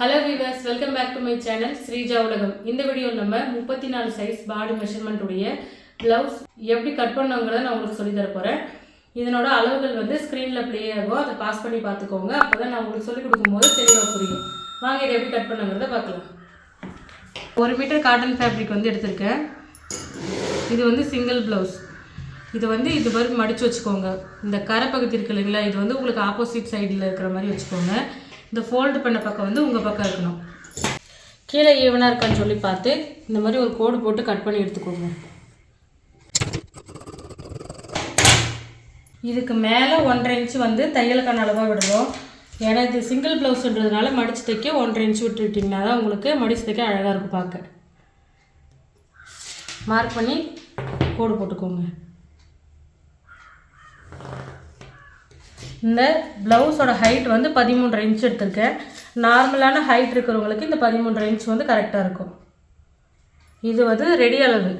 Hello viewers welcome back to my channel Sreeja உலகம் இந்த video நம்ம முப்பத்தி நாலு சைஸ் பாடி மெஷர்மெண்ட் உடைய ப்ளவுஸ் எப்படி கட் பண்ணுங்கிறத நான் உங்களுக்கு சொல்லி தர போகிறேன் இதனோட அளவுகள் வந்து ஸ்க்ரீனில் ப்ளே ஆகும். அதை பாஸ் பண்ணி பார்த்துக்கோங்க. அப்போ தான் நான் உங்களுக்கு சொல்லிக் கொடுக்கும்போது தெளிவாக புரியும். வாங்க இதை எப்படி கட் பண்ணுங்கிறத பார்க்கலாம். ஒரு மீட்டர் காட்டன் ஃபேப்ரிக் வந்து எடுத்திருக்கேன். இது வந்து சிங்கிள் ப்ளவுஸ் இது வந்து இது வரைக்கும் மடித்து வச்சுக்கோங்க. இந்த கரை பகுதி இருக்கு இல்லைங்களா? இது வந்து உங்களுக்கு ஆப்போசிட் சைடில் இருக்கிற மாதிரி வச்சுக்கோங்க. இந்த ஃபோல்டு பண்ண பக்கம் வந்து உங்கள் பக்கம் இருக்கணும். கீழே ஈவனாக இருக்கான்னு சொல்லி பார்த்து இந்த மாதிரி ஒரு கோடு போட்டு கட் பண்ணி எடுத்துக்கோங்க. இதுக்கு மேலே ஒன்றரை இன்ச்சு வந்து தையலுக்கான அளவாக விடுவோம் ஏன்னா இது சிங்கிள் ப்ளவுஸ்ன்றதுனால மடித்து தைக்க ஒன்றரை இன்ச்சு விட்டுட்டிங்கன்னா தான் உங்களுக்கு மடித்து தைக்க அழகாக இருக்கும் பார்க்க. மார்க் பண்ணி கோடு போட்டுக்கோங்க. இந்த ப்ளவுஸோட ஹைட் வந்து பதிமூன்று இன்ச் எடுத்திருக்கேன். நார்மலான ஹைட் இருக்கிறவங்களுக்கு இந்த பதிமூன்று இன்ச் வந்து கரெக்டாக இருக்கும். இது வந்து ரெடி அளவு.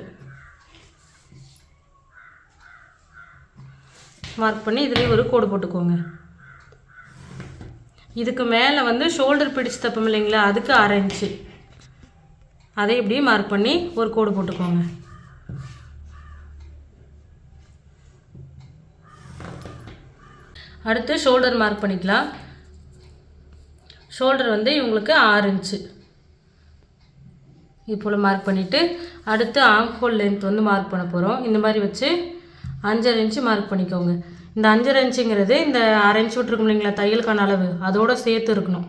மார்க் பண்ணி இதுலேயும் ஒரு கோடு போட்டுக்கோங்க. இதுக்கு மேலே வந்து ஷோல்டர் பிடிச்சு தப்போம் இல்லைங்களா? அதுக்கு அரை இன்ச்சு அதை இப்படியே மார்க் பண்ணி ஒரு கோடு போட்டுக்கோங்க. அடுத்து ஷோல்டர் மார்க் பண்ணிக்கலாம். ஷோல்டர் வந்து இவங்களுக்கு ஆறு இன்ச்சு இது மார்க் பண்ணிவிட்டு அடுத்து ஆம்ஹோல் லென்த் வந்து மார்க் பண்ண போகிறோம் இந்த மாதிரி வச்சு அஞ்சரை இன்ச்சு மார்க் பண்ணிக்கோங்க. இந்த அஞ்சரை இன்ச்சுங்கிறது இந்த அரை இன்ச்சு விட்ருக்கும் இல்லைங்களா தையலுக்கான அளவு அதோடு சேர்த்து இருக்கணும்.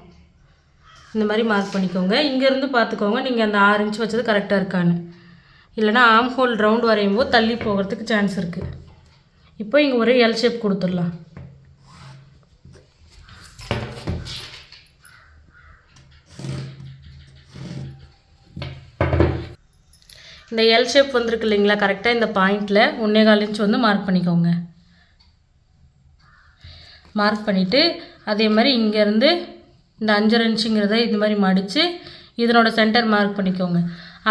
இந்த மாதிரி மார்க் பண்ணிக்கோங்க. இங்கேருந்து பார்த்துக்கோங்க நீங்கள் அந்த ஆறு இன்ச்சு வச்சது கரெக்டாக இருக்கான்னு. இல்லைனா ஆம் ஹோல் ரவுண்ட் வரையும் போது தள்ளி போகிறதுக்கு சான்ஸ் இருக்குது இப்போ இங்கே ஒரு எல் ஷேப் கொடுத்துடலாம். இந்த எல் ஷேப் வந்திருக்கு இல்லைங்களா? கரெக்டாக இந்த பாயிண்டில் ஒன்றே கால் இன்ச் வந்து மார்க் பண்ணிக்கோங்க. மார்க் பண்ணிவிட்டு அதே மாதிரி இங்கேருந்து இந்த அஞ்சரை இன்ச்சுங்கிறத இது மாதிரி மடித்து இதனோட சென்டர் மார்க் பண்ணிக்கோங்க.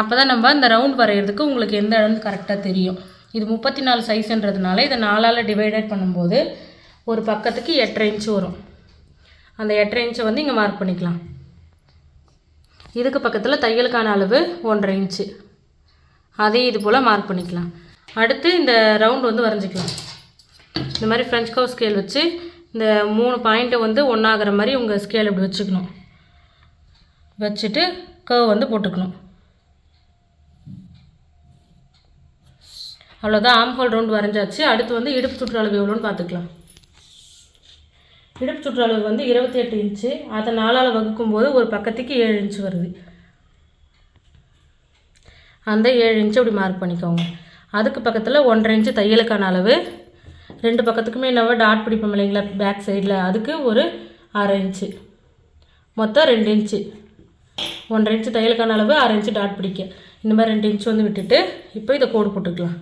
அப்போ தான் நம்ம அந்த ரவுண்ட் வரைகிறதுக்கு உங்களுக்கு எந்த இடம்னு கரெக்டாக தெரியும். இது முப்பத்தி நாலு சைஸ்ன்றதுனால இதை நாலால் டிவைடட் பண்ணும்போது ஒரு பக்கத்துக்கு எட்டரை இன்ச்சு வரும். அந்த எட்டரை இன்ச்சை வந்து இங்கே மார்க் பண்ணிக்கலாம். இதுக்கு பக்கத்தில் தையலுக்கான அளவு ஒன்றரை இன்ச்சு அதையும் இது போல் மார்க் பண்ணிக்கலாம். அடுத்து இந்த ரவுண்ட் வந்து வரைஞ்சிக்கலாம். இந்த மாதிரி ஃப்ரெஞ்ச் கவ் ஸ்கேல் வச்சு இந்த மூணு பாயிண்ட்டை வந்து ஒன்றாகிற மாதிரி உங்கள் ஸ்கேல் இப்படி வச்சுக்கணும். வச்சுட்டு கர்வ் வந்து போட்டுக்கணும். அவ்வளோதான் ஆம் ஹோல் ரவுண்ட் வரைஞ்சாச்சு. அடுத்து வந்து இடுப்பு சுற்றளவு எவ்வளோன்னு பார்த்துக்கலாம். இடுப்பு சுற்றளவு வந்து இருபத்தி எட்டு இன்ச்சு அதை நாலால் வகுக்கும்போது ஒரு பக்கத்துக்கு ஏழு இன்ச்சு வருது. அந்த ஏழு இன்ச்சு அப்படி மார்க் பண்ணிக்கோங்க. அதுக்கு பக்கத்தில் ஒன்றரை இன்ச்சு தையலுக்கான அளவு. ரெண்டு பக்கத்துக்குமே நம்ம டாட் பிடிப்போம் இல்லைங்களா பேக் சைடில் அதுக்கு ஒரு அரை இன்ச்சு மொத்தம் ரெண்டு இன்ச்சு ஒன்றரை இன்ச்சு தையலுக்கான அளவு அரை இன்ச்சு டாட் பிடிக்க. இந்த மாதிரி ரெண்டு இன்ச்சு வந்து விட்டுட்டு இப்போ இதை கோடு போட்டுக்கலாம்.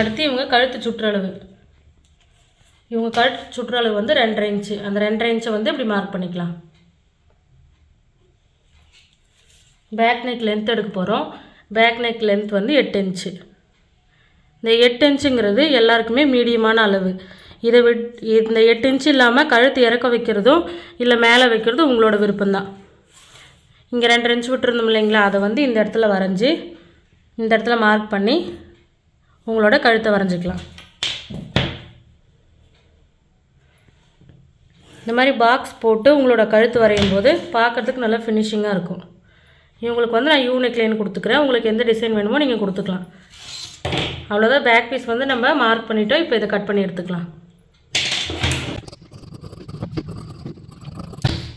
அடுத்து இவங்க கழுத்து சுற்றளவு. இவங்க கழுத்து சுற்றளவு வந்து ரெண்டரை இன்ச்சு. அந்த ரெண்டரை இன்ச்சை வந்து இப்படி மார்க் பண்ணிக்கலாம். பேக் நெக் லென்த் எடுக்க போகிறோம் பேக் நெக் லென்த் வந்து எட்டு இன்ச்சு. இந்த எட்டு இன்ச்சுங்கிறது எல்லாருக்குமே மீடியமான அளவு. இதை விட் இந்த எட்டு இன்ச்சு இல்லாமல் கழுத்து இறக்க வைக்கிறதும் இல்லை மேலே வைக்கிறதும் உங்களோட விருப்பம்தான். இங்கே ரெண்டு இன்ச்சு விட்டுருந்தோம் இல்லைங்களா? அதை வந்து இந்த இடத்துல வரைஞ்சி இந்த இடத்துல மார்க் பண்ணி உங்களோட கழுத்தை வரைஞ்சிக்கலாம். இந்த மாதிரி பாக்ஸ் போட்டு உங்களோட கழுத்து வரையும் போது பார்க்குறதுக்கு நல்லா ஃபினிஷிங்காக இருக்கும். இவங்களுக்கு வந்து நான் யூனிக் லைன் கொடுத்துக்கிறேன். உங்களுக்கு எந்த டிசைன் வேணுமோ நீங்கள் கொடுத்துக்கலாம். அவ்வளோதான் பேக் பீஸ் வந்து நம்ம மார்க் பண்ணிவிட்டோம் இப்போ இதை கட் பண்ணி எடுத்துக்கலாம்.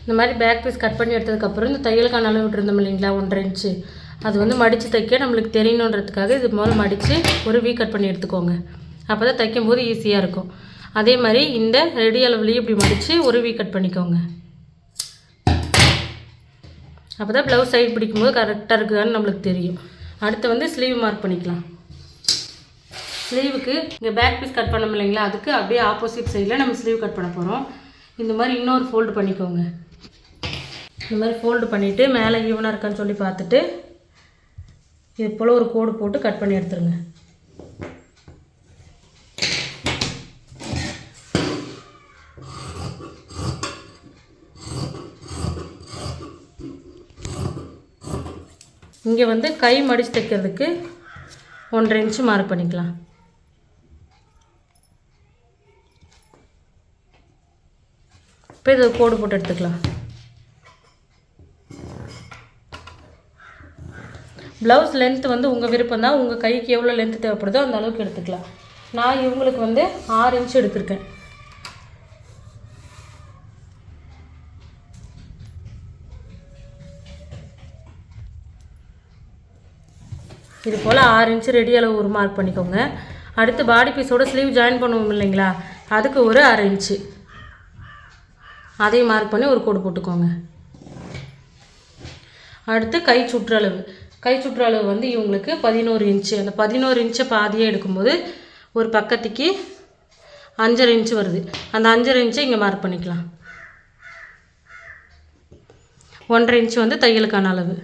இந்த மாதிரி பேக் பீஸ் கட் பண்ணி எடுத்ததுக்கப்புறம் இந்த தையலுக்கான அளவு விட்டுருந்தோம் இல்லைங்களா? ஒன்றரை இன்ச்சு அது வந்து மடித்து தைக்க நம்மளுக்கு தெரியணுன்றதுக்காக இது போல் மடித்து ஒரு வீ கட் பண்ணி எடுத்துக்கோங்க. அப்போ தான் தைக்கும்போது ஈஸியாக இருக்கும். அதே மாதிரி இந்த ரெடி அளவுலேயும் இப்படி மடித்து ஒரு வீ கட் பண்ணிக்கோங்க. அப்போ தான் ப்ளவுஸ் சைட் பிடிக்கும்போது கரெக்டாக இருக்குதான்னு நம்மளுக்கு தெரியும். அடுத்து வந்து ஸ்லீவ் மார்க் பண்ணிக்கலாம். ஸ்லீவுக்கு இங்கே பேக் பீஸ் கட் பண்ணோம் இல்லைங்களா? அதுக்கு அப்படியே ஆப்போசிட் சைடில் நம்ம ஸ்லீவ் கட் பண்ண போகிறோம் இந்த மாதிரி இன்னொரு ஃபோல்டு பண்ணிக்கோங்க. இந்த மாதிரி ஃபோல்டு பண்ணிவிட்டு மேலே ஈவனாக இருக்கான்னு சொல்லி பார்த்துட்டு இது போல் ஒரு கோடு போட்டு கட் பண்ணி எடுத்துருங்க. இங்கே வந்து கை மடித்து தைக்கிறதுக்கு ஒன்றரை இன்ச்சு மார்க் பண்ணிக்கலாம். இப்போ இது கோடு போட்டு எடுத்துக்கலாம். ப்ளவுஸ் லென்த் வந்து உங்கள் விருப்பம் தான் உங்கள் கைக்கு எவ்வளோ லென்த் தேவைப்படுதோ அந்த அளவுக்கு எடுத்துக்கலாம். நான் இவங்களுக்கு வந்து ஆறு இன்ச் எடுத்திருக்கேன். இது போல் ஆறு இன்ச்சு ரெடி அளவு ஒரு மார்க் பண்ணிக்கோங்க. அடுத்து பாடி பீஸோட ஸ்லீவ் ஜாயின் பண்ணுவோம் இல்லைங்களா? அதுக்கு ஒரு அரை இன்ச்சு அதையும் மார்க் பண்ணி ஒரு கோடு போட்டுக்கோங்க. அடுத்து கை சுற்றளவு. கை சுற்றளவு வந்து இவங்களுக்கு பதினோரு இன்ச்சு அந்த பதினோரு இன்ச்சை பாதியாக எடுக்கும்போது ஒரு பக்கத்துக்கு அஞ்சரை இன்ச்சு வருது. அந்த அஞ்சரை இன்ச்சை இங்கே மார்க் பண்ணிக்கலாம். ஒன்றரை இன்ச்சு வந்து தையலுக்கான அளவு.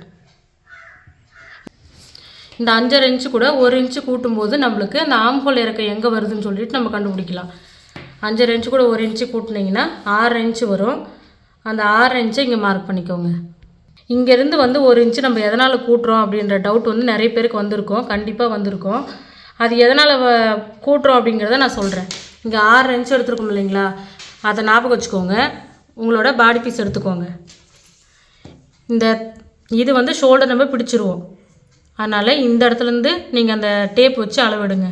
இந்த அஞ்சரை இன்ச்சு கூட ஒரு இன்ச்சு கூட்டும்போது நம்மளுக்கு அந்த ஆம்ஹோல் இறக்க எங்கே வருதுன்னு சொல்லிட்டு நம்ம கண்டுபிடிக்கலாம். அஞ்சரை இன்ச்சு கூட ஒரு இன்ச்சு கூட்டினீங்கன்னா ஆறு இன்ச்சு வரும். அந்த ஆறு இன்ச்சை இங்கே மார்க் பண்ணிக்கோங்க. இங்கேருந்து வந்து ஒரு இன்ச்சு நம்ம எதனால் கூட்டுறோம் அப்படின்ற டவுட் வந்து நிறைய பேருக்கு வந்திருக்கும். கண்டிப்பாக வந்திருக்கும். அது எதனால் கூட்டுறோம் அப்படிங்கிறத நான் சொல்கிறேன் இங்கே ஆறு இன்ச்சு எடுத்துருக்கோம் இல்லைங்களா? அதை ஞாபகம் வச்சுக்கோங்க. உங்களோட பாடி பீஸ் எடுத்துக்கோங்க. இந்த இது வந்து ஷோல்டர் நம்ம பிடிச்சிருவோம். அதனால் இந்த இடத்துலேருந்து நீங்கள் அந்த டேப் வச்சு அளவெடுங்க.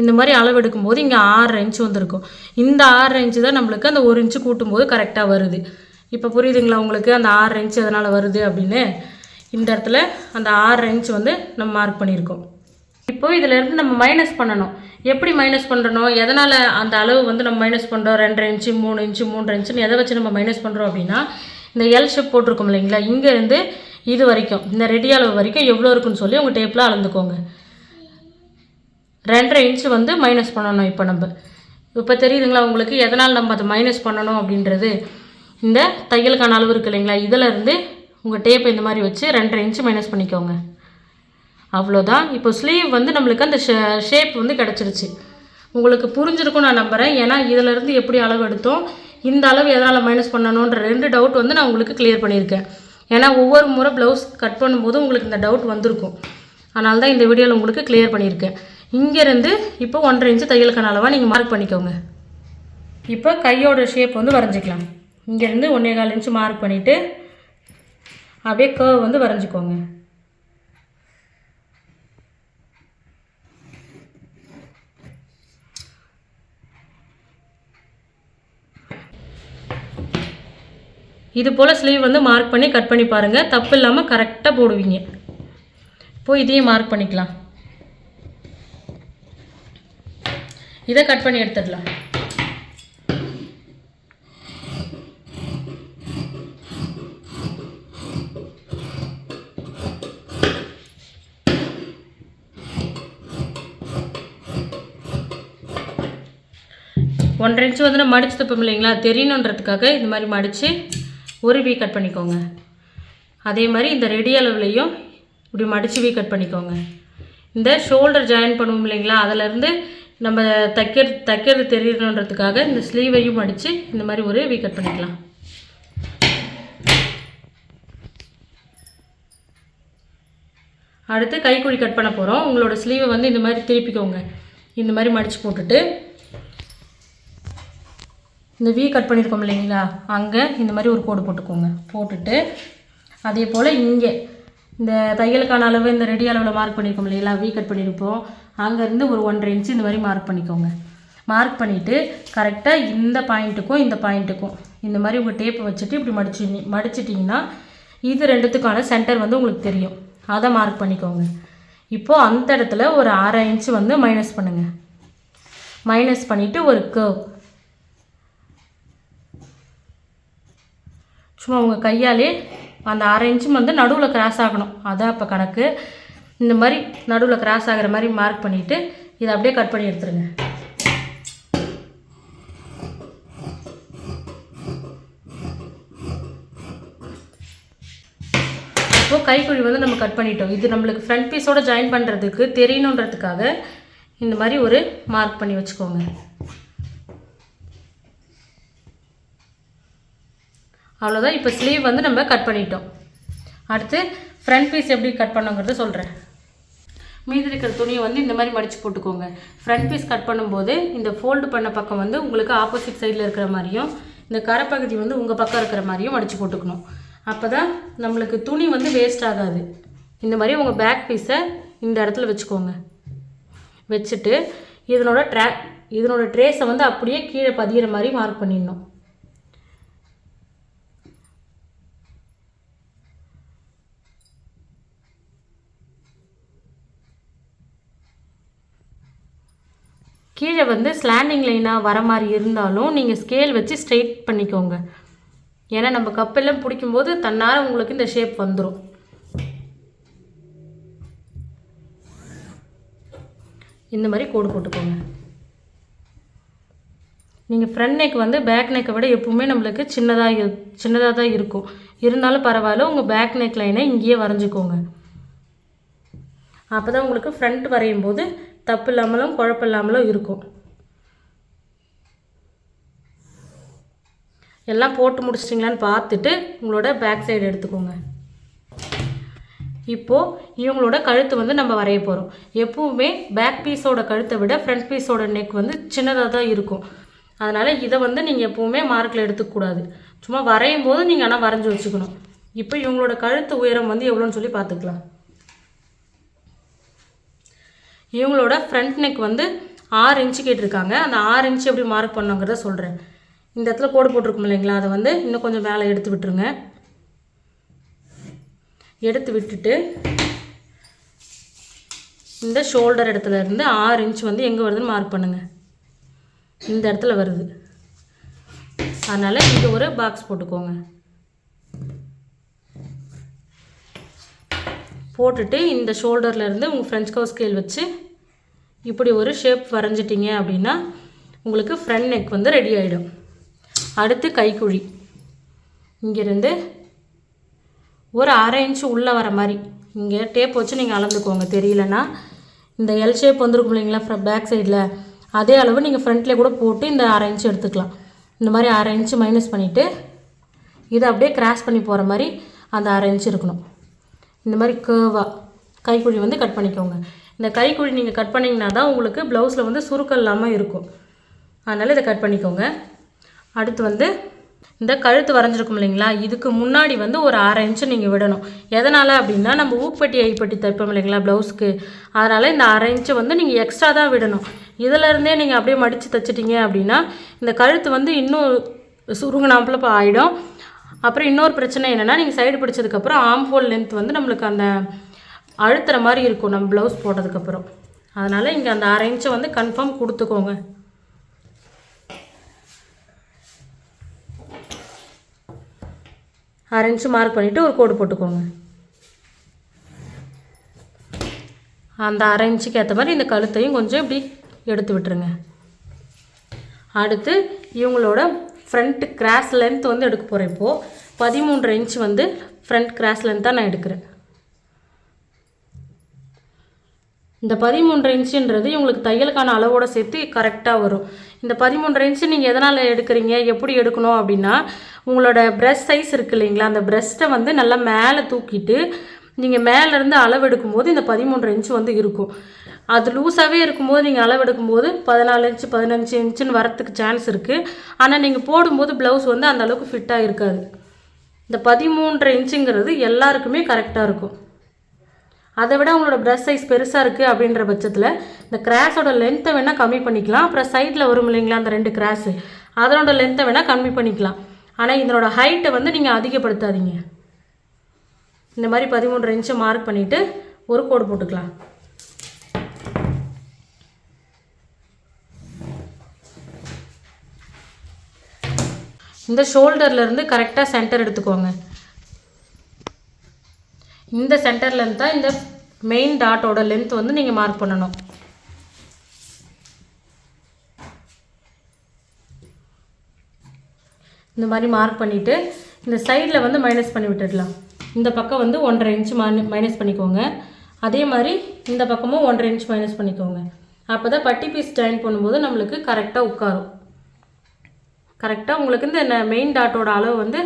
இந்த மாதிரி அளவெடுக்கும்போது இங்கே ஆறு இன்ச்சு வந்திருக்கும். இந்த ஆறு இன்ச்சு தான் நம்மளுக்கு அந்த ஒரு இன்ச்சு கூட்டும்போது கரெக்டாக வருது. இப்போ புரியுதுங்களா உங்களுக்கு? அந்த ஆறு இன்ச் எதனால் வருது அப்படின்னு? இந்த இடத்துல அந்த ஆறு இன்ச் வந்து நம்ம மார்க் பண்ணியிருக்கோம். இப்போது இதிலேருந்து நம்ம மைனஸ் பண்ணணும். எப்படி மைனஸ் பண்ணுறனோ எதனால் அந்த அளவு வந்து நம்ம மைனஸ் பண்ணுறோம் ரெண்டரை இன்ச்சு மூணு இன்ச்சு மூன்று இன்ச்சுன்னு எதை வச்சு நம்ம மைனஸ் பண்ணுறோம் அப்படின்னா இந்த எல் ஷேப் போட்டிருக்கோம் இல்லைங்களா? இங்கேருந்து இது வரைக்கும் இந்த ரெடி அளவு வரைக்கும் எவ்வளோ இருக்குன்னு சொல்லி உங்கள் டேப்பில் அளந்துக்கோங்க. ரெண்டரை இன்ச்சு வந்து மைனஸ் பண்ணணும் இப்போ நம்ம. இப்போ தெரியுதுங்களா உங்களுக்கு? எதனால் நம்ம அதை மைனஸ் பண்ணணும் அப்படின்றது? இந்த தையலுக்கான அளவு இருக்குது இல்லைங்களா? இதிலருந்து உங்கள் டேப்பை இந்த மாதிரி வச்சு ரெண்டரை இன்ச்சு மைனஸ் பண்ணிக்கோங்க. அவ்வளோதான் இப்போ ஸ்லீவ் வந்து நம்மளுக்கு அந்த ஷேப் வந்து கிடச்சிருச்சு. உங்களுக்கு புரிஞ்சிருக்கும் நான் நம்புகிறேன் ஏன்னா இதிலேருந்து எப்படி அளவு எடுத்தோம் இந்த அளவு எதனால் மைனஸ் பண்ணணுன்ற ரெண்டு டவுட் வந்து நான் உங்களுக்கு கிளியர் பண்ணியிருக்கேன். ஏன்னா ஒவ்வொரு முறை ப்ளவுஸ் கட் பண்ணும்போது உங்களுக்கு இந்த டவுட் வந்திருக்கும். அதனால தான் இந்த வீடியோவில் உங்களுக்கு கிளியர் பண்ணியிருக்கேன். இங்கேருந்து இப்போ ஒன்றரை இன்ச்சு தையலுக்கான அளவாக நீங்கள் மார்க் பண்ணிக்கோங்க. இப்போ கையோட ஷேப் வந்து வரைஞ்சிக்கலாம். இங்கேருந்து ஒன்றே கால் இன்ச்சு மார்க் பண்ணிவிட்டு அப்படியே கர்வ் வந்து வரைஞ்சிக்கோங்க. இது போல் ஸ்லீவ் வந்து மார்க் பண்ணி கட் பண்ணி பாருங்கள் தப்பு இல்லாமல் கரெக்டாக போடுவீங்க. இப்போ இதையும் மார்க் பண்ணிக்கலாம். இதை கட் பண்ணி எடுத்துடலாம். ஒன்றரை இன்ச்சு வந்து நம்ம மடிச்சு தப்போம் இல்லைங்களா? தெரியணுன்றதுக்காக இந்த மாதிரி மடித்து ஒரு வீ கட் பண்ணிக்கோங்க. அதே மாதிரி இந்த ரெடி அளவுலேயும் இப்படி மடித்து வீ கட் பண்ணிக்கோங்க. இந்த ஷோல்டர் ஜாயின் பண்ணுவோம் இல்லைங்களா? அதிலேருந்து நம்ம தைக்கிறது தைக்கிறது தெரியணுன்றதுக்காக இந்த ஸ்லீவையும் மடித்து இந்த மாதிரி ஒரு வீ கட் பண்ணிக்கலாம். அடுத்து கைக்குழி கட் பண்ண போகிறோம் உங்களோட ஸ்லீவை வந்து இந்த மாதிரி திருப்பிக்கோங்க. இந்த மாதிரி மடித்து போட்டுட்டு இந்த வி கட் பண்ணியிருக்கோம் இல்லைங்களா? அங்கே இந்த மாதிரி ஒரு கோடு போட்டுக்கோங்க. போட்டுட்டு அதே போல் இங்கே இந்த தையலுக்கான அளவு இந்த ரெடி அளவில் மார்க் பண்ணியிருக்கோம் இல்லைங்களா? வி கட் பண்ணியிருப்போம் அங்கேருந்து ஒரு ஒன்றரை இன்ச்சு இந்த மாதிரி மார்க் பண்ணிக்கோங்க. மார்க் பண்ணிவிட்டு கரெக்டாக இந்த பாயிண்ட்டுக்கும் இந்த பாயிண்ட்டுக்கும் இந்த மாதிரி உங்கள் டேப்பை வச்சுட்டு இப்படி மடிச்சு மடிச்சிட்டிங்கன்னா இது ரெண்டுத்துக்கான சென்டர் வந்து உங்களுக்கு தெரியும். அதை மார்க் பண்ணிக்கோங்க. இப்போது அந்த இடத்துல ஒரு அரை இன்ச்சு வந்து மைனஸ் பண்ணுங்கள் மைனஸ் பண்ணிவிட்டு ஒரு கர்வ் சும்மா உங்கள் கையாலே அந்த அரை இன்ச்சும் வந்து நடுவில் கிராஸ் ஆகணும். அதான் இப்போ கணக்கு. இந்த மாதிரி நடுவில் கிராஸ் ஆகிற மாதிரி மார்க் பண்ணிவிட்டு இதை அப்படியே கட் பண்ணி எடுத்துருங்க. இப்போது கைக்குழி வந்து நம்ம கட் பண்ணிட்டோம். இது நம்மளுக்கு ஃப்ரண்ட் பீஸோட ஜாயின் பண்ணுறதுக்கு தெரியணுன்றதுக்காக இந்த மாதிரி ஒரு மார்க் பண்ணி வச்சுக்கோங்க. அவ்வளோதான் இப்போ ஸ்லீவ் வந்து நம்ம கட் பண்ணிட்டோம். அடுத்து ஃப்ரண்ட் பீஸ் எப்படி கட் பண்ணுங்கிறத சொல்கிறேன் மீதி இருக்கிற துணியை வந்து இந்த மாதிரி மடித்து போட்டுக்கோங்க. ஃப்ரண்ட் பீஸ் கட் பண்ணும்போது இந்த ஃபோல்டு பண்ண பக்கம் வந்து உங்களுக்கு ஆப்போசிட் சைடில் இருக்கிற மாதிரியும் இந்த கரைப்பகுதி வந்து உங்கள் பக்கம் இருக்கிற மாதிரியும் மடித்து போட்டுக்கணும். அப்போ தான் நம்மளுக்கு துணி வந்து வேஸ்ட் ஆகாது. இந்த மாதிரி உங்கள் பேக் பீஸை இந்த இடத்துல வச்சுக்கோங்க. வச்சுட்டு இதனோட ட்ரா இதனோட ட்ரேஸை வந்து அப்படியே கீழே பதிகிற மாதிரி மார்க் பண்ணிடணும். கீழே வந்து ஸ்லாண்டிங் லைனாக வர மாதிரி இருந்தாலும் நீங்கள் ஸ்கேல் வச்சு ஸ்ட்ரெயிட் பண்ணிக்கோங்க. ஏன்னா நம்ம கப்பெல்லாம் பிடிக்கும்போது தன்னால் உங்களுக்கு இந்த ஷேப் வந்துடும் இந்த மாதிரி கோடு போட்டுக்கோங்க. நீங்கள் ஃப்ரண்ட் நெக் வந்து பேக் நெக்கை விட எப்பவுமே நம்மளுக்கு சின்னதாக சின்னதாக தான் இருக்கும். இருந்தாலும் பரவாயில்ல உங்கள் பேக் நெக் லைனை இங்கேயே வரைஞ்சிக்கோங்க. அப்போ தான் உங்களுக்கு ஃப்ரண்ட் வரையும் போது தப்பு இல்லாமலும் குழப்பம் இல்லாமலும் இருக்கும். எல்லாம் போட்டு முடிச்சிட்டிங்களான்னு பார்த்துட்டு உங்களோட பேக் சைடு எடுத்துக்கோங்க. இப்போது இவங்களோட கழுத்து வந்து நம்ம வரைய போகிறோம் எப்பவுமே பேக் பீஸோட கழுத்தை விட ஃப்ரண்ட் பீஸோட நெக் வந்து சின்னதாக தான் இருக்கும். அதனால் இதை வந்து நீங்கள் எப்போவுமே மார்க்கில் எடுத்துக்கூடாது சும்மா வரையும் போது நீங்கள் ஆனால் வரைஞ்சி வச்சுக்கணும். இப்போ இவங்களோட கழுத்து உயரம் வந்து எவ்வளோன்னு சொல்லி பார்த்துக்கலாம். இவங்களோட ஃப்ரண்ட் நெக் வந்து ஆறு இன்ச்சு கேட்டிருக்காங்க. அந்த ஆறு இன்ச்சு எப்படி மார்க் பண்ணுங்கிறத சொல்கிறேன் இந்த இடத்துல கோடு போட்டிருக்கோம் இல்லைங்களா? அதை வந்து இன்னும் கொஞ்சம் வேலை எடுத்து விட்டுருங்க. எடுத்து விட்டுட்டு இந்த ஷோல்டர் இடத்துல இருந்து ஆறு இன்ச் வந்து எங்கே வருதுன்னு மார்க் பண்ணுங்கள் இந்த இடத்துல வருது. அதனால் இங்கே ஒரு பாக்ஸ் போட்டுக்கோங்க. போட்டுட்டு இந்த ஷோல்டர்லேருந்து உங்கள் ஃப்ரெஞ்ச் கவ் ஸ்கேல் வச்சு இப்படி ஒரு ஷேப் வரைஞ்சிட்டிங்க அப்படின்னா உங்களுக்கு ஃப்ரண்ட் நெக் வந்து ரெடி ஆகிடும் அடுத்து கைக்குழி. இங்கேருந்து ஒரு அரை இன்ச்சு உள்ளே வர மாதிரி. இங்கே டேப் வச்சு நீங்கள் அளந்துக்கோங்க. தெரியலனா இந்த எல் ஷேப் வந்துருக்கும் இல்லைங்களா பேக் சைடில் அதே அளவு நீங்கள் ஃப்ரண்ட்லேயே கூட போட்டு இந்த அரை இன்ச்சு எடுத்துக்கலாம். இந்த மாதிரி அரை இன்ச்சு மைனஸ் பண்ணிவிட்டு இதை அப்படியே கிராஸ் பண்ணி போகிற மாதிரி அந்த அரை இன்ச்சு இருக்கணும். இந்த மாதிரி கேர்வாக கைக்குழி வந்து கட் பண்ணிக்கோங்க. இந்த கைக்குழி நீங்கள் கட் பண்ணிங்கன்னா தான் உங்களுக்கு ப்ளவுஸில் வந்து சுருக்கம் இல்லாமல் இருக்கும். அதனால் இதை கட் பண்ணிக்கோங்க. அடுத்து வந்து இந்த கழுத்து வரைஞ்சிருக்கும் இல்லைங்களா? இதுக்கு முன்னாடி வந்து ஒரு அரை இன்ச்சு நீங்கள் விடணும். எதனால் அப்படின்னா நம்ம ஊப்பட்டி ஐப்பட்டி தைப்போம் இல்லைங்களா ப்ளவுஸ்க்கு அதனால் இந்த அரை இன்ச்சு வந்து நீங்கள் எக்ஸ்ட்ரா தான் விடணும். இதிலருந்தே நீங்கள் அப்படியே மடித்து தைச்சிட்டிங்க அப்படின்னா இந்த கழுத்து வந்து இன்னும் சுருங்கினாப்புல ஆகிடும் அப்புறம் இன்னொரு பிரச்சனை என்னென்னா நீங்கள் சைடு பிடிச்சதுக்கப்புறம் ஆம் ஹோல் லென்த் வந்து நம்மளுக்கு அந்த அழுத்துற மாதிரி இருக்கும். நம்ம ப்ளவுஸ் போட்டதுக்கப்புறம் அதனால் இங்கே அந்த அரை இன்ச்சை வந்து கன்ஃபார்ம் கொடுத்துக்கோங்க. அரை இன்ச்சு மார்க் பண்ணிவிட்டு ஒரு கோடு போட்டுக்கோங்க. அந்த அரை இன்ச்சுக்கு ஏற்ற மாதிரி இந்த கழுத்தையும் கொஞ்சம் இப்படி எடுத்து விட்டுருங்க. அடுத்து இவங்களோட ஃப்ரண்ட் கிராஸ் லென்த் வந்து எடுக்க போகிறேன் இப்போது பதிமூன்று இன்ச் வந்து ஃப்ரண்ட் கிராஸ் லென்த்தாக நான் எடுக்கிறேன். இந்த பதிமூன்று இன்ச்சுன்றது உங்களுக்கு தையலுக்கான அளவோட சேர்த்து கரெக்டாக வரும். இந்த பதிமூன்று இன்ச்சு நீங்கள் எதனால் எடுக்கிறீங்க? எப்படி எடுக்கணும் அப்படின்னா உங்களோட ப்ரெஷ் சைஸ் இருக்கு இல்லைங்களா? அந்த ப்ரெஷ்ட்டை வந்து நல்லா மேலே தூக்கிட்டு நீங்கள் மேலேருந்து அளவு எடுக்கும்போது இந்த பதிமூன்று இன்ச்சு வந்து இருக்கும். அது லூஸாகவே இருக்கும்போது நீங்கள் அளவெடுக்கும்போது பதினாலு இன்ச்சு பதினஞ்சு இன்ச்சுன்னு வரத்துக்கு சான்ஸ் இருக்குது ஆனால் நீங்கள் போடும்போது ப்ளவுஸ் வந்து அந்த அளவுக்கு ஃபிட்டாக இருக்காது. இந்த பதிமூன்றரை இன்ச்சுங்கிறது எல்லாருக்குமே கரெக்டாக இருக்கும். அதை விட உங்களோட ப்ரெஷ் சைஸ் பெருசாக இருக்குது அப்படின்ற பட்சத்தில் இந்த கிராஸோட லென்த்தை வேணால் கம்மி பண்ணிக்கலாம். அப்புறம் சைடில் வரும் இல்லைங்களா அந்த ரெண்டு கிராஸு அதனோட லென்த்தை வேணால் கம்மி பண்ணிக்கலாம். ஆனால் இதனோட ஹைட்டை வந்து நீங்கள் அதிகப்படுத்தாதீங்க. இந்த மாதிரி பதிமூன்று இன்ச்சு மார்க் பண்ணிவிட்டு ஒரு கோடு போட்டுக்கலாம். இந்த ஷோல்டர்லேருந்து கரெக்டாக சென்டர் எடுத்துக்கோங்க. இந்த சென்டர்லேருந்து தான் இந்த மெயின் டாட்டோட லென்த் வந்து நீங்கள் மார்க் பண்ணணும். இந்த மாதிரி மார்க் பண்ணிவிட்டு இந்த சைடில் வந்து மைனஸ் பண்ணி விட்டுடலாம். இந்த பக்கம் வந்து ஒன்றரை இன்ச் மைனஸ் பண்ணிக்கோங்க. அதே மாதிரி இந்த பக்கமும் ஒன்றரை இன்ச் மைனஸ் பண்ணிக்கோங்க. அப்போ தான் பட்டி பீஸ் ஜாயின் பண்ணும்போது நம்மளுக்கு கரெக்டாக உட்காரும். கரெக்டாக உங்களுக்கு இந்த மெயின் டாட்டோட அளவு வந்து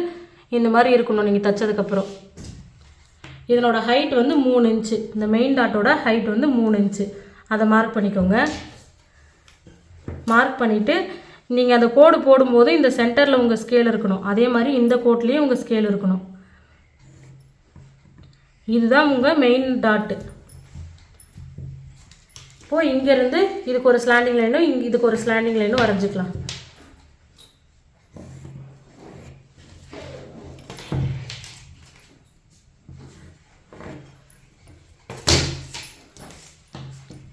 இந்த மாதிரி இருக்கணும் நீங்கள் தைச்சதுக்கப்புறம். இதனோட ஹைட் வந்து மூணு இன்ச்சு இந்த மெயின் டாட்டோட ஹைட் வந்து மூணு இன்ச்சு அதை மார்க் பண்ணிக்கோங்க. மார்க் பண்ணிவிட்டு நீங்கள் அந்த கோடு போடும்போது இந்த சென்டரில் உங்கள் ஸ்கேல் இருக்கணும். அதே மாதிரி இந்த கோட்லேயும் உங்கள் ஸ்கேல் இருக்கணும். இதுதான் உங்கள் மெயின் டாட்டு இப்போது இங்கேருந்து இதுக்கு ஒரு ஸ்லாண்டிங் லைனும் இங்கே இதுக்கு ஒரு ஸ்லாண்டிங் லைனும் வரைஞ்சிக்கலாம்.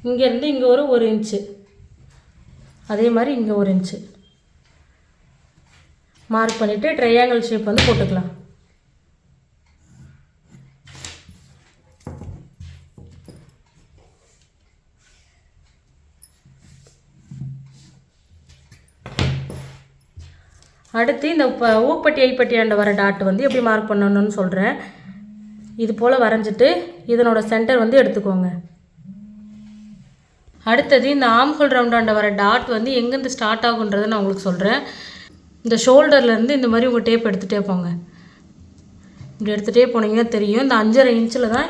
இங்கேருந்து இங்கே ஒரு ஒரு இன்ச்சு. அதே மாதிரி இங்கே ஒரு இன்ச்சு. மார்க் பண்ணிவிட்டு ட்ரையாங்கிள் ஷேப் வந்து போட்டுக்கலாம். அடுத்து இந்த ப- ஊப்பட்டி ஐப்பட்டியாண்ட வர டாட் வந்து எப்படி மார்க் பண்ணணும்னு சொல்கிறேன் இது போல் வரைஞ்சிட்டு இதனோட சென்டர் வந்து எடுத்துக்கோங்க. அடுத்தது இந்த ஆம்ஹோல் ரவுண்டாண்ட வர டாட் வந்து எங்கேருந்து ஸ்டார்ட் ஆகுன்றதை நான் உங்களுக்கு சொல்கிறேன் இந்த ஷோல்டர்லேருந்து இந்த மாதிரி உங்கள் டேப் எடுத்துகிட்டே போங்க. இப்படி எடுத்துகிட்டே போனீங்கன்னா தெரியும். இந்த அஞ்சரை இன்ச்சில் தான்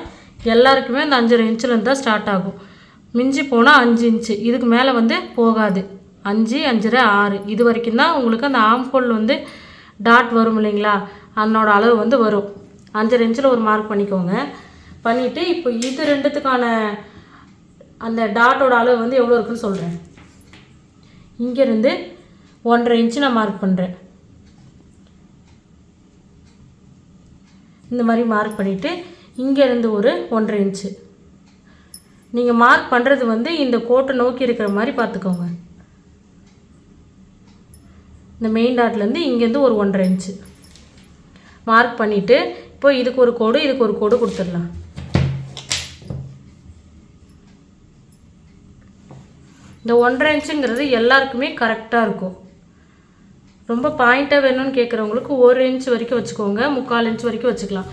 எல்லாருக்குமே அந்த அஞ்சரை இன்ச்சில் தான் ஸ்டார்ட் ஆகும். மிஞ்சி போனால் அஞ்சு இன்ச்சு. இதுக்கு மேலே வந்து போகாது. அஞ்சு அஞ்சரை ஆறு. இது வரைக்கும் தான் உங்களுக்கு அந்த ஆம்ஹோல் வந்து டாட் வரும் இல்லைங்களா? அதனோட அளவு வந்து வரும். அஞ்சரை இன்ச்சில் ஒரு மார்க் பண்ணிக்கோங்க. பண்ணிவிட்டு இப்போ இது ரெண்டுத்துக்கான அந்த டாட்டோட அளவு வந்து எவ்வளோ இருக்குன்னு சொல்கிறேன் இங்கேருந்து ஒன்றரை இன்ச்சு நான் மார்க் பண்ணுறேன் இந்த மாதிரி மார்க் பண்ணிவிட்டு இங்கேருந்து ஒரு ஒன்றரை இன்ச்சு நீங்கள் மார்க் பண்ணுறது வந்து இந்த கோட்டை நோக்கி இருக்கிற மாதிரி பார்த்துக்கோங்க. இந்த மெயின் டாட்லேருந்து இங்கேருந்து ஒரு ஒன்றரை இன்ச்சு மார்க் பண்ணிவிட்டு இப்போ இதுக்கு ஒரு கோடு இதுக்கு ஒரு கோடு கொடுத்துடலாம். இந்த ஒன்றரை இன்ச்சுங்கிறது எல்லாருக்குமே கரெக்டாக இருக்கும். ரொம்ப பாயிண்ட்டாக வேணும்னு கேட்குறவங்களுக்கு ஒரு இன்ச் வரைக்கும் வச்சுக்கோங்க முக்கால் இன்ச் வரைக்கும் வச்சுக்கலாம்.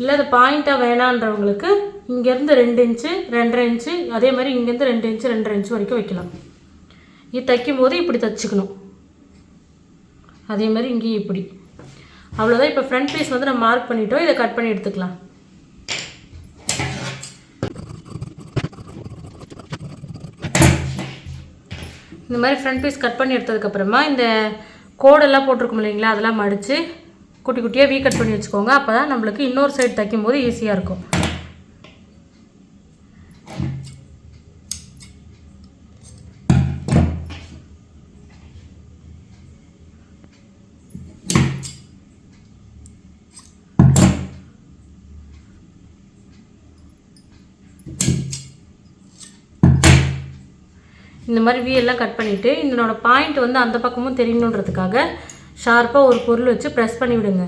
இல்லை அது பாயிண்ட்டாக வேணான்றவங்களுக்கு இங்கேருந்து ரெண்டு இன்ச்சு ரெண்டரை இன்ச்சு அதே மாதிரி இங்கேருந்து ரெண்டு இன்ச்சு ரெண்டரை இன்ச்சு வரைக்கும் வைக்கலாம். இது தைக்கும் போது இப்படி தைச்சிக்கணும். அதே மாதிரி இங்கேயும் இப்படி. அவ்வளோதான் இப்போ ஃப்ரண்ட் பீஸ் வந்து நம்ம மார்க் பண்ணிட்டோம். இதை கட் பண்ணி எடுத்துக்கலாம். இந்த மாதிரி ஃப்ரண்ட் பீஸ் கட் பண்ணி எடுத்ததுக்கப்புறமா இந்த கோடெல்லாம் போட்டிருக்கோம் இல்லைங்களா அதெல்லாம் மடித்து குட்டி குட்டியாக வீ கட் பண்ணி வச்சுக்கோங்க. அப்போ தான் நம்மளுக்கு இன்னொரு சைடு தைக்கும் போது ஈஸியாக இருக்கும். இந்த மாதிரி வீ எல்லாம் கட் பண்ணிவிட்டு இதனோட பாயிண்ட் வந்து அந்த பக்கமும் தெரியணுன்றதுக்காக ஷார்ப்பாக ஒரு பொருள் வச்சு ப்ரெஸ் பண்ணி விடுங்க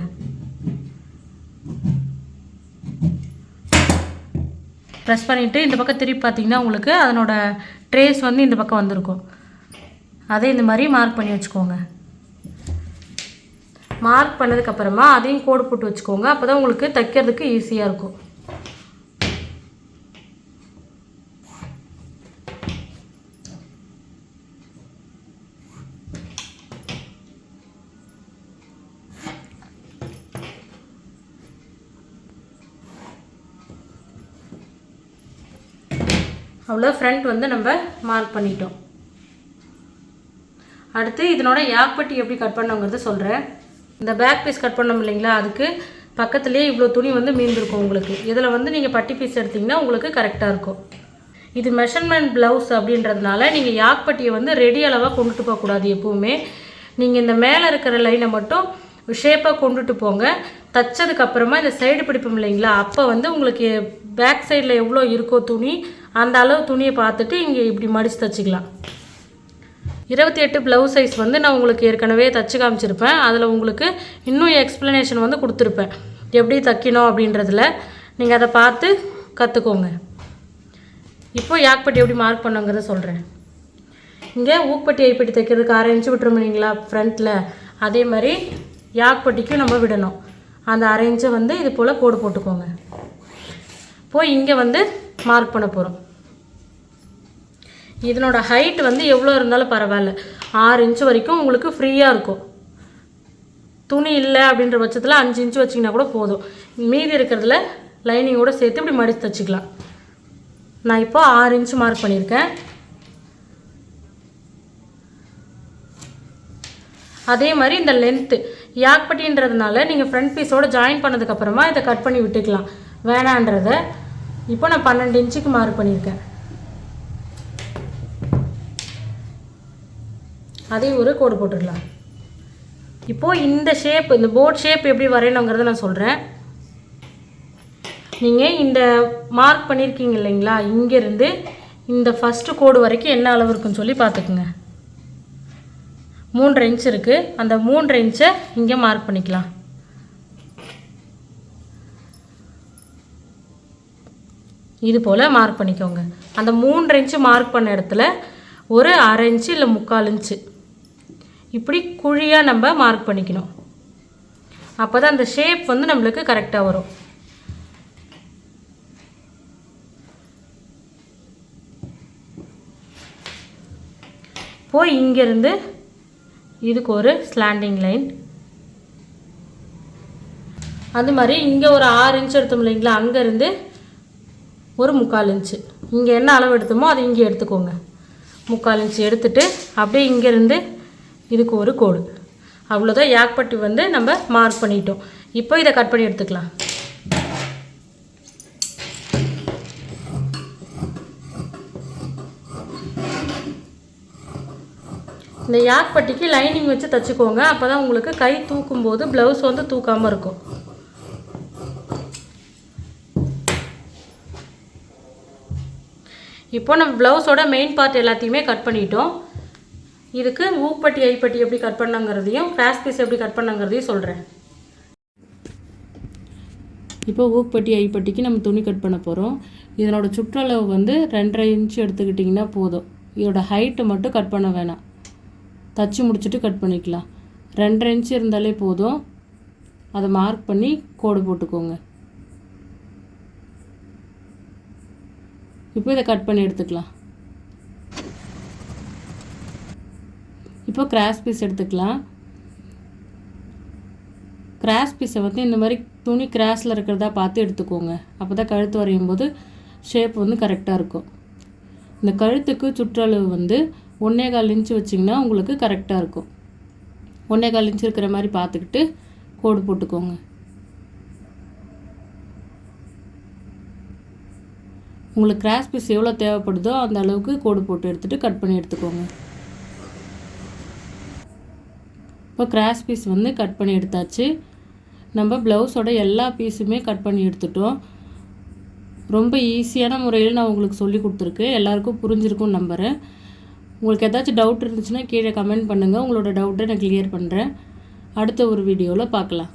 ப்ரெஸ் பண்ணிவிட்டு இந்த பக்கம் திருப்பி பார்த்தீங்கன்னா உங்களுக்கு அதனோட ட்ரேஸ் வந்து இந்த பக்கம் வந்திருக்கும். அதை இந்த மாதிரி மார்க் பண்ணி வச்சுக்கோங்க. மார்க் பண்ணதுக்கப்புறமா அதையும் கோடு போட்டு வச்சுக்கோங்க. அப்போ தான் உங்களுக்கு தைக்கிறதுக்கு ஈஸியாக இருக்கும். அவ்வளோ ஃப்ரண்ட் வந்து நம்ம மார்க் பண்ணிட்டோம். அடுத்து இதனோட யாக்பட்டி எப்படி கட் பண்ணோங்கிறத சொல்கிறேன் இந்த பேக் பீஸ் கட் பண்ணோம் இல்லைங்களா? அதுக்கு பக்கத்துலேயே இவ்வளோ துணி வந்து மீந்திருக்கும் உங்களுக்கு. இதில் வந்து நீங்கள் பட்டி பீஸ் எடுத்திங்கன்னா உங்களுக்கு கரெக்டாக இருக்கும். இது மெஷர்மெண்ட் ப்ளவுஸ் அப்படின்றதுனால நீங்கள் யாக்பட்டியை வந்து ரெடி அளவாக கொண்டுட்டு போகக்கூடாது எப்போவுமே. நீங்கள் இந்த மேலே இருக்கிற லைனை மட்டும் ஷேப்பாக கொண்டுட்டு போங்க. தைச்சதுக்கப்புறமா இந்த சைடு பிடிப்போம் இல்லைங்களா? அப்போ வந்து உங்களுக்கு பேக் சைடில் எவ்வளோ இருக்கோ துணி அந்த அளவு துணியை பார்த்துட்டு இங்கே இப்படி மடித்து தைச்சிக்கலாம். இருபத்தி எட்டு ப்ளவுஸ் சைஸ் வந்து நான் உங்களுக்கு ஏற்கனவே தச்சு காமிச்சிருப்பேன். அதில் உங்களுக்கு இன்னும் எக்ஸ்ப்ளனேஷன் வந்து கொடுத்துருப்பேன். எப்படி தைக்கணும் அப்படின்றதில் நீங்கள் அதை பார்த்து கற்றுக்கோங்க இப்போ யாக்பட்டி எப்படி மார்க் பண்ணுங்கிறத சொல்கிறேன் இங்கே ஊக்பட்டி ஐப்பட்டி தைக்கிறதுக்கு அரை இன்ச்சு விட்டுரும் இல்லைங்களா ஃப்ரண்ட்டில் அதே மாதிரி யாக்பட்டிக்கும் நம்ம விடணும். அந்த அரை இன்ச்சை வந்து இது போல் கோடு போட்டுக்கோங்க. போய் இங்கே வந்து மார்க் பண்ண போகிறோம் இதனோட ஹைட் வந்து எவ்வளோ இருந்தாலும் பரவாயில்ல. ஆறு இன்ச்சு வரைக்கும் உங்களுக்கு ஃப்ரீயாக இருக்கும். துணி இல்லை அப்படின்ற பட்சத்தில் அஞ்சு இன்ச்சு வச்சிங்கன்னா கூட போதும். மீதி இருக்கிறதுல லைனிங்கோட சேர்த்து இப்படி மடித்து தச்சுக்கலாம். நான் இப்போ ஆறு இன்ச்சு மார்க் பண்ணியிருக்கேன். அதே மாதிரி இந்த லென்த்து யாக்பட்டின்றதுனால நீங்கள் ஃப்ரண்ட் பீஸோடு ஜாயின் பண்ணதுக்கப்புறமா இதை கட் பண்ணி விட்டுக்கலாம். வேணான்றதை இப்போ நான் பன்னெண்டு இன்ச்சுக்கு மார்க் பண்ணியிருக்கேன். அதே ஒரு கோடு போட்டுடலாம். இப்போது இந்த ஷேப் இந்த போர்ட் ஷேப் எப்படி வரையணுங்கிறத நான் சொல்கிறேன் நீங்கள் இந்த மார்க் பண்ணியிருக்கீங்க இல்லைங்களா? இங்கேருந்து இந்த ஃபஸ்ட்டு கோடு வரைக்கும் என்ன அளவு இருக்குன்னு சொல்லி பார்த்துக்குங்க. மூன்றரை இன்ச் இருக்குது அந்த மூன்றரை இன்ச்சை இங்கே மார்க் பண்ணிக்கலாம். இது போல் மார்க் பண்ணிக்கோங்க. அந்த மூன்று இன்ச்சு மார்க் பண்ண இடத்துல ஒரு அரை இன்ச்சு இல்லை முக்கால் இன்ச்சு இப்படி குழியாக நம்ம மார்க் பண்ணிக்கணும். அப்போ தான் அந்த ஷேப் வந்து நம்மளுக்கு கரெக்டாக வரும். போய் இங்கேருந்து இதுக்கு ஒரு ஸ்லாண்டிங் லைன் அது மாதிரி இங்கே ஒரு ஆறு இன்ச் எடுத்தோம் இல்லைங்களா? அங்கேருந்து ஒரு முக்கால் இன்ச்சு. இங்கே என்ன அளவு எடுத்தோமோ அதை இங்கே எடுத்துக்கோங்க. முக்கால் இன்ச்சு எடுத்துட்டு அப்படியே இங்கேருந்து இதுக்கு ஒரு கோடு. அவ்வளோதான் யாக்பட்டி வந்து நம்ம மார்க் பண்ணிட்டோம். இப்போ இதை கட் பண்ணி எடுத்துக்கலாம். இந்த யாக்பட்டிக்கு லைனிங் வச்சு தச்சுக்கோங்க. அப்போ தான் உங்களுக்கு கை தூக்கும்போது ப்ளவுஸ் வந்து தூக்காமல் இருக்கும். இப்போ நம்ம ப்ளவுஸோட மெயின் பார்ட் எல்லாத்தையுமே கட் பண்ணிட்டோம். இதுக்கு ஊப்பட்டி ஐப்பட்டி எப்படி கட் பண்ணுங்கிறதையும் கிராஸ் பீஸ் எப்படி கட் பண்ணுங்கிறதையும் சொல்கிறேன் இப்போ ஊப்பட்டி ஐப்பட்டிக்கு நம்ம துணி கட் பண்ண போகிறோம் இதனோட சுற்றளவு வந்து ரெண்டரை இன்ச்சு எடுத்துக்கிட்டிங்கன்னா போதும். இதோட ஹைட்டை மட்டும் கட் பண்ண வேணாம். தச்சு முடிச்சுட்டு கட் பண்ணிக்கலாம். ரெண்டரை இன்ச்சு இருந்தாலே போதும். அதை மார்க் பண்ணி கோடு போட்டுக்கோங்க. இப்போ இதை கட் பண்ணி எடுத்துக்கலாம். இப்போ கிராஸ் பீஸ் எடுத்துக்கலாம். கிராஸ் பீஸை வந்து இந்த மாதிரி துணி கிராஸில் இருக்கிறதா பார்த்து எடுத்துக்கோங்க. அப்போ தான் கழுத்து வரையும் போது ஷேப் வந்து கரெக்டாக இருக்கும். இந்த கழுத்துக்கு சுற்றளவு வந்து ஒன்றே கால் இன்ச்சு வச்சிங்கன்னா உங்களுக்கு கரெக்டாக இருக்கும். ஒன்றே கால் இன்ச்சு இருக்கிற மாதிரி பார்த்துக்கிட்டு கோடு போட்டுக்கோங்க. உங்களுக்கு கிராஸ் பீஸ் எவ்வளோ தேவைப்படுதோ அந்த அளவுக்கு கோடு போட்டு எடுத்துகிட்டு கட் பண்ணி எடுத்துக்கோங்க. இப்போ கிராஸ் பீஸ் வந்து கட் பண்ணி எடுத்தாச்சு. நம்ம ப்ளவுஸோட எல்லா பீஸுமே கட் பண்ணி எடுத்துட்டோம். ரொம்ப ஈஸியான முறையில் நான் உங்களுக்கு சொல்லி கொடுத்துருக்கேன் எல்லாருக்கும் புரிஞ்சிருக்கும் நம்புகிறேன் உங்களுக்கு ஏதாச்சும் டவுட் இருந்துச்சுன்னா கீழே கமெண்ட் பண்ணுங்கள் உங்களோட டவுட்டை நான் கிளியர் பண்ணுறேன் அடுத்த ஒரு வீடியோவில் பார்க்கலாம்.